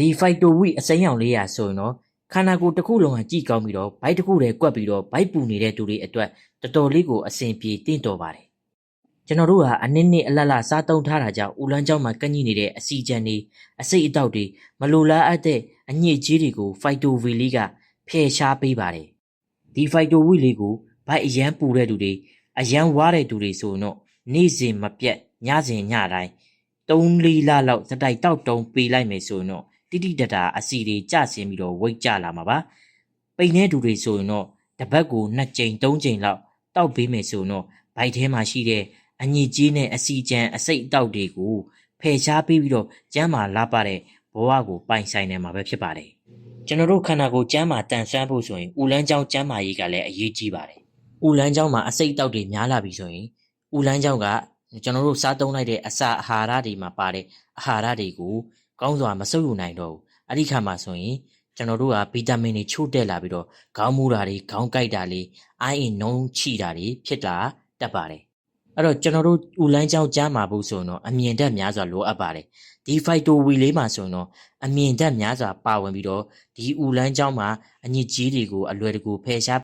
ဒီ phyto wheat အစိမ်းရောင်လေးရာဆိုရင်တော့ခန္ဓာကိုယ်တစ်ခုလုံးကကြည်ကောင်းပြီးတော့ဘိုက်တစ်ခုတည်းကွက်ပြီးတော့ဘိုက်ပူနေတဲ့သူတွေအတွက်တော်တော်လေးကိုအဆင်ပြေတင့်တော်ပါတယ်ကျွန်တော်တို့ဟာအနည်းနည်းအလတ်လတ်စားသုံးထားတာကြောင့်ဦးလန်းကျောင်းမှာကန့်ကြီးနေတဲ့အစီကြံတွေအစိတ်အတောက်တွေမလိုလားအပ်တဲ့အညစ်အကြေးတွေကို phyto wheat လေးကဖယ်ရှားပေးပါတယ်ဒီ phyto wheat လေးကိုဘိုက်အရန်ပူတဲ့သူတွေအရန်ဝါတဲ့သူတွေဆိုရင်တော့နေ့စဉ်မပြတ်ညစဉ်ညတိုင်း3လလလောက်စတိုက်တောက်တုံးပေးလိုက်မယ်ဆိုရင်တော့ တိတိတတ်တာအစီတွေကြဆင်းပြီးတော့ဝိတ်ကြလာမှာပါပိန်တဲ့သူတွေဆိုရင်တော့တစ်ပတ်ကို2ကြိမ်3ကြိမ်လောက်တောက်ပေးမယ်ဆိုရင်တော့ဘိုက်ထဲမှာရှိတဲ့အညစ်အကြေးနဲ့အစီကြံအစိတ်အတောက်တွေကိုဖယ်ရှားပေးပြီးတော့ကျမ်းမာလာပါတဲ့ဘဝကိုပိုင်ဆိုင်နေမှာပဲဖြစ်ပါတယ်ကျွန်တော်တို့ခန္ဓာကိုယ်ကျမ်းမာတန်ဆွမ်းဖို့ဆိုရင်ဥလန်းချောင်းကျမ်းမာရေးကလည်းအရေးကြီးပါတယ်ဥလန်းချောင်းမှာအစိတ်အတောက်တွေများလာပြီဆိုရင်ဥလန်းချောင်းကကျွန်တော်တို့စားသုံးလိုက်တဲ့အစာအာဟာရတွေမှာပါတဲ့အာဟာရတွေကို ကောင်းစွာမဆုပ်ယူနိုင်တော့ဘူးအဲ့ဒီခါမှာဆိုရင်ကျွန်တော်တို့ကဗီတာမင်တွေချို့တက်လာပြီးတော့ခေါင်းမူတာတွေခေါင်းကိုက်တာတွေအိုင်းအင်နှုံးချိတာတွေဖြစ်တာတက်ပါတယ်အဲ့တော့ကျွန်တော်တို့ဥလန်းချောင်းကြားမှာဖို့ဆိုရင်တော့အမြင်တက်များစွာလိုအပ်ပါတယ်ဒီဖိုက်တိုဝီလေးမှာဆိုရင်တော့အမြင်တက်များစွာပါဝင်ပြီးတော့ဒီဥလန်းချောင်းမှာအညစ်အကြေးတွေကိုအလွယ်တကူဖယ်ရှား